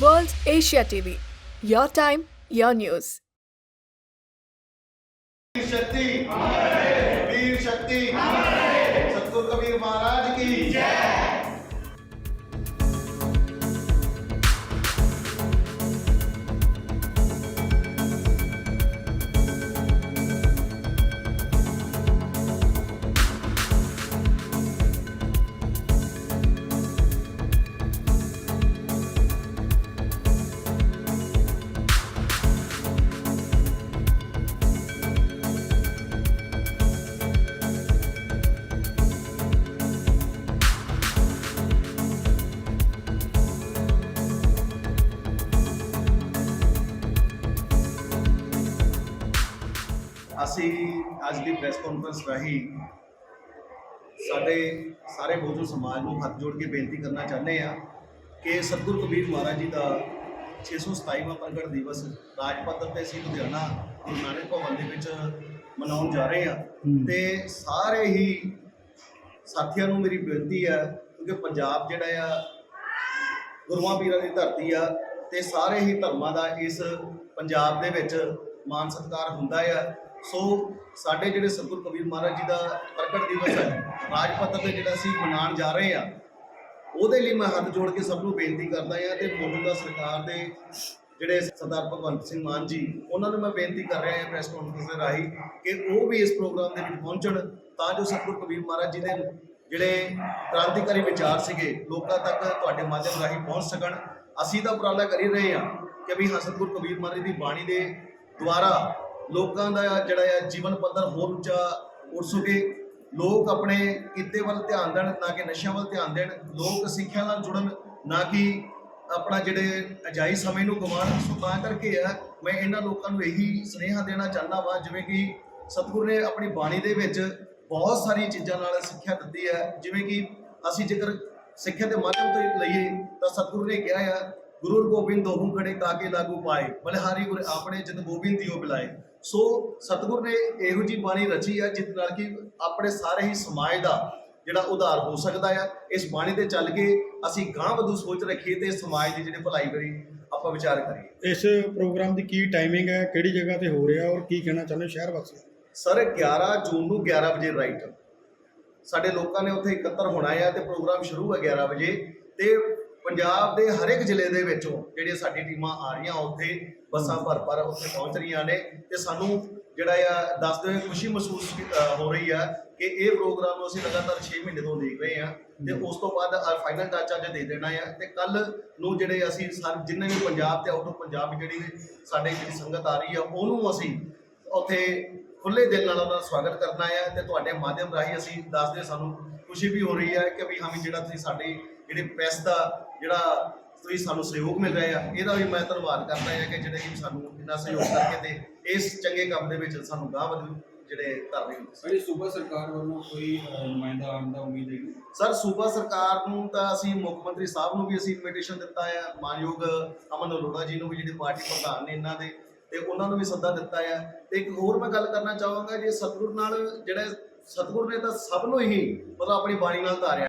World Asia TV. Your time, your news. वीर शक्ति वीर शक्ति सतगुरु कबीर महाराज की ਅਸੀਂ ਅੱਜ ਦੀ ਪ੍ਰੈਸ ਕਾਨਫਰੰਸ ਰਾਹੀਂ ਸਾਡੇ ਸਾਰੇ ਬੋਝੂ ਸਮਾਜ ਨੂੰ ਹੱਥ ਜੋੜ ਕੇ ਬੇਨਤੀ ਕਰਨਾ ਚਾਹੁੰਦੇ ਆ ਕਿ ਸਤਿਗੁਰੂ ਕਬੀਰ ਮਹਾਰਾਜ ਜੀ ਦਾ 627ਵਾਂ ਪ੍ਰਗਟ ਦਿਵਸ ਰਾਜ ਪੱਧਰ ਤੇ ਅਸੀਂ ਲੁਧਿਆਣਾ ਗੁਰੂ ਨਾਨਕ ਭਵਨ ਦੇ ਵਿੱਚ ਮਨਾਉਣ ਜਾ ਰਹੇ ਆ ਤੇ ਸਾਰੇ ਹੀ ਸਾਥੀਆਂ ਨੂੰ ਮੇਰੀ ਬੇਨਤੀ ਆ ਕਿਉਂਕਿ ਪੰਜਾਬ ਜਿਹੜਾ ਆ ਗੁਰੂਆਂ ਪੀਰਾਂ ਦੀ ਧਰਤੀ ਆ ਤੇ ਸਾਰੇ ਹੀ ਧਰਮਾਂ ਦਾ ਇਸ ਪੰਜਾਬ ਦੇ ਵਿੱਚ ਮਾਨ ਸਤਿਕਾਰ ਹੁੰਦਾ ਆ। ਸੋ ਸਾਡੇ ਜਿਹੜੇ ਸਤਿਗੁਰ ਕਬੀਰ ਮਹਾਰਾਜ ਜੀ ਦਾ ਪ੍ਰਗਟ ਦਿਵਸ ਹੈ ਰਾਜ ਪੱਤਰ ਤੇ ਜਿਹੜਾ ਅਸੀਂ ਮਨਾਉਣ ਜਾ ਰਹੇ ਆ ਉਹਦੇ ਲਈ ਮੈਂ ਹੱਥ ਜੋੜ ਕੇ ਸਭ ਨੂੰ ਬੇਨਤੀ ਕਰਦਾ ਹਾਂ ਤੇ ਮੌਜੂਦਾ ਸਰਕਾਰ ਦੇ ਜਿਹੜੇ ਸਰਦਾਰ ਭਗਵੰਤ ਸਿੰਘ ਮਾਨ ਜੀ, ਉਹਨਾਂ ਨੂੰ ਮੈਂ ਬੇਨਤੀ ਕਰ ਰਿਹਾ ਹਾਂ ਪ੍ਰੈਸ ਕਾਨਫਰੰਸ ਦੇ ਰਾਹੀਂ ਕਿ ਉਹ ਵੀ ਇਸ ਪ੍ਰੋਗਰਾਮ ਦੇ ਵਿੱਚ ਪਹੁੰਚਣ, ਤਾਂ ਜੋ ਸਤਿਗੁਰ ਕਬੀਰ ਮਹਾਰਾਜ ਜੀ ਦੇ ਜਿਹੜੇ ਕ੍ਰਾਂਤੀਕਾਰੀ ਵਿਚਾਰ ਸੀਗੇ, ਲੋਕਾਂ ਤੱਕ ਤੁਹਾਡੇ ਮਾਧਿਅਮ ਰਾਹੀਂ ਪਹੁੰਚ ਸਕਣ। ਅਸੀਂ ਤਾਂ ਉਪਰਾਲਾ ਕਰ ਹੀ ਰਹੇ ਹਾਂ ਕਿ ਵੀ ਹਾਂ, ਸਤਿਗੁਰ ਕਬੀਰ ਮਹਾਰਾਜ ਦੀ ਬਾਣੀ ਦੇ ਦੁਆਰਾ ਲੋਕਾਂ ਦਾ ਜਿਹੜਾ ਹੈ ਜੀਵਨ ਪੱਧਰ ਹੋਰ ਉੱਚਾ ਉੱਠ ਸਕੇ। ਲੋਕ ਆਪਣੇ ਕਿੱਤੇ ਵੱਲ ਧਿਆਨ ਦੇਣ, ਨਾ ਕਿ ਨਸ਼ਿਆਂ ਵੱਲ ਧਿਆਨ ਦੇਣ। ਲੋਕ ਸਿੱਖਿਆ ਨਾਲ ਜੁੜਨ, ਨਾ ਕਿ ਆਪਣਾ ਜਿਹੜੇ ਅਜਾਈ ਸਮੇਂ ਨੂੰ ਗਵਾਉਣ। ਸੋ ਤਾਂ ਕਰਕੇ ਆ, ਮੈਂ ਇਹਨਾਂ ਲੋਕਾਂ ਨੂੰ ਇਹੀ ਸੁਨੇਹਾ ਦੇਣਾ ਚਾਹੁੰਦਾ ਵਾਂ, ਜਿਵੇਂ ਕਿ ਸਤਿਗੁਰ ਨੇ ਆਪਣੀ ਬਾਣੀ ਦੇ ਵਿੱਚ ਬਹੁਤ ਸਾਰੀਆਂ ਚੀਜ਼ਾਂ ਨਾਲ ਸਿੱਖਿਆ ਦਿੱਤੀ ਹੈ। ਜਿਵੇਂ ਕਿ ਅਸੀਂ ਜੇਕਰ ਸਿੱਖਿਆ ਦੇ ਮਾਧਿਅਮ ਤੋਂ ਲਈਏ, ਤਾਂ ਸਤਿਗੁਰੂ ਨੇ ਕਿਹਾ ਆ ਗੁਰੂ ਗੋਬਿੰਦ ਦੋਹੂ ਖੜੇ ਕਾਕੇ ਲਾਗੂ ਪਾਏ ਬਲਿਹਾਰੀ ਗੁਰ ਆਪਣੇ ਜਦ ਗੋਬਿੰਦ ਦਿਓ ਬਿਲਾਏ। ਸੋ ਸਤਿਗੁਰ ਨੇ ਇਹੋ ਜੀ ਬਾਣੀ ਰਚੀ ਆ ਜਿਸ ਨਾਲ ਕਿ ਆਪਣੇ ਸਾਰੇ ਹੀ ਸਮਾਜ ਦਾ ਜਿਹੜਾ ਉਧਾਰ ਹੋ ਸਕਦਾ ਆ। ਇਸ ਬਾਣੀ ਤੇ ਚੱਲ ਕੇ ਅਸੀਂ ਗਾਂਹ ਵਧੂ ਸੋਚ ਰੱਖੀਏ ਤੇ ਸਮਾਜ ਦੀ ਜਿਹੜੇ ਭਲਾਈ ਕਰੀ ਆਪਾਂ ਵਿਚਾਰ ਕਰੀਏ। ਇਸ ਪ੍ਰੋਗਰਾਮ ਦੀ ਕੀ ਟਾਈਮਿੰਗ ਹੈ ਕਿਹੜੀ ਜਗ੍ਹਾ ਤੇ ਹੋ ਰਿਹਾ ਔਰ ਕੀ ਕਹਿਣਾ ਚਾਹੁੰਦੇ ਹੋ ਸ਼ਹਿਰ ਵਾਸੀ ਸਰ 11 ਜੂਨ ਨੂੰ 11 ਵਜੇ ਰਾਈਟ ਸਾਡੇ ਲੋਕਾਂ ਨੇ ਉੱਥੇ ਇਕੱਤਰ ਹੋਣਾ ਆ ਤੇ ਪ੍ਰੋਗਰਾਮ ਸ਼ੁਰੂ ਹੈ 11 ਵਜੇ ਤੇ ਪੰਜਾਬ ਦੇ ਹਰ ਇੱਕ ਜ਼ਿਲ੍ਹੇ ਦੇ ਵਿੱਚੋਂ ਜਿਹੜੀਆਂ ਸਾਡੀ ਟੀਮਾਂ ਆ ਰਹੀਆਂ ਉੱਥੇ ਬੱਸਾਂ ਭਰ ਭਰ ਉੱਥੇ ਪਹੁੰਚ ਰਹੀਆਂ ਨੇ ਤੇ ਸਾਨੂੰ ਜਿਹੜਾ ਆ ਦੱਸਦੇ ਹੋਏ ਖੁਸ਼ੀ ਮਹਿਸੂਸ ਹੋ ਰਹੀ ਆ ਕਿ ਇਹ ਪ੍ਰੋਗਰਾਮ ਨੂੰ ਅਸੀਂ ਲਗਾਤਾਰ 6 ਮਹੀਨੇ ਤੋਂ ਦੇਖ ਰਹੇ ਆ ਤੇ ਉਸ ਤੋਂ ਬਾਅਦ ਫਾਈਨਲ ਟੱਚ ਅੱਜ ਦੇ ਦੇਣਾ ਆ ਤੇ ਕੱਲ ਨੂੰ ਜਿਹੜੇ ਅਸੀਂ ਸਰ ਜਿੰਨੇ ਵੀ ਪੰਜਾਬ ਤੇ ਆਊਟ ਆਫ ਪੰਜਾਬ ਜਿਹੜੀ ਸਾਡੇ ਜਿਹੜੀ ਸੰਗਤ ਆ ਰਹੀ ਆ ਉਹਨੂੰ ਅਸੀਂ ਉੱਥੇ ਖੁੱਲੇ ਦਿਲ ਨਾਲ ਉਹਦਾ ਸਵਾਗਤ ਕਰਨਾ ਹੈ ਤੇ ਤੁਹਾਡੇ ਮਾਧਿਅਮ ਰਾਹੀਂ ਅਸੀਂ ਦੱਸਦੇ ਸਾਨੂੰ ਖੁਸ਼ੀ ਵੀ ਹੋ ਰਹੀ ਹੈ ਕਿ ਵੀ ਹਾਂ ਵੀ ਜਿਹੜਾ ਤੁਸੀਂ ਸਾਡੀ ਜਿਹੜੀ ਪ੍ਰੈਸ ਦਾ ਜਿਹੜਾ ਤੁਸੀਂ ਸਾਨੂੰ ਸਹਿਯੋਗ ਮਿਲ ਰਿਹਾ ਹੈ ਇਹਦਾ ਵੀ ਮੈਂ ਧੰਨਵਾਦ ਕਰਦਾ ਹਾਂ ਕਿ ਜਿਹੜੇ ਕਿ ਸਾਨੂੰ ਇੰਨਾ ਸਹਿਯੋਗ ਕਰਕੇ ਤੇ ਇਸ ਚੰਗੇ ਕੰਮ ਦੇ ਵਿੱਚ ਸਾਨੂੰ ਗਾਹ ਵਧੂ ਜਿਹੜੇ ਕਰ ਰਹੇ ਹੋ ਸਾਡੀ ਸੂਬਾ ਸਰਕਾਰ ਵੱਲੋਂ ਕੋਈ ਨੁਮਾਇੰਦਾ ਆਉਣ ਦਾ ਉਮੀਦ ਹੈ ਸਰ ਸੂਬਾ ਸਰਕਾਰ ਨੂੰ ਤਾਂ ਅਸੀਂ ਮੁੱਖ ਮੰਤਰੀ ਸਾਹਿਬ ਨੂੰ ਵੀ ਅਸੀਂ ਇਨਵੀਟੇਸ਼ਨ ਦਿੱਤਾ ਹੈ ਮਾਨਯੋਗ ਅਮਨ ਅਰੋੜਾ ਜੀ ਨੂੰ ਵੀ ਜਿਹੜੇ ਪਾਰਟੀ ਪ੍ਰਧਾਨ ਨੇ ਇਹਨਾਂ ਦੇ ਤੇ ਉਹਨਾਂ ਨੂੰ ਵੀ ਸੱਦਾ ਦਿੱਤਾ ਹੈ ਤੇ ਇੱਕ ਹੋਰ ਮੈਂ ਗੱਲ ਕਰਨਾ ਚਾਹਾਂਗਾ ਜੇ ਸਤਿਗੁਰ ਨਾਲ ਜਿਹੜਾ ਸਤਿਗੁਰ ਨੇ ਤਾਂ ਸਭ ਨੂੰ ਹੀ ਮਤਲਬ ਆਪਣੀ ਬਾਣੀ ਨਾਲ ਧਾਰਿਆ।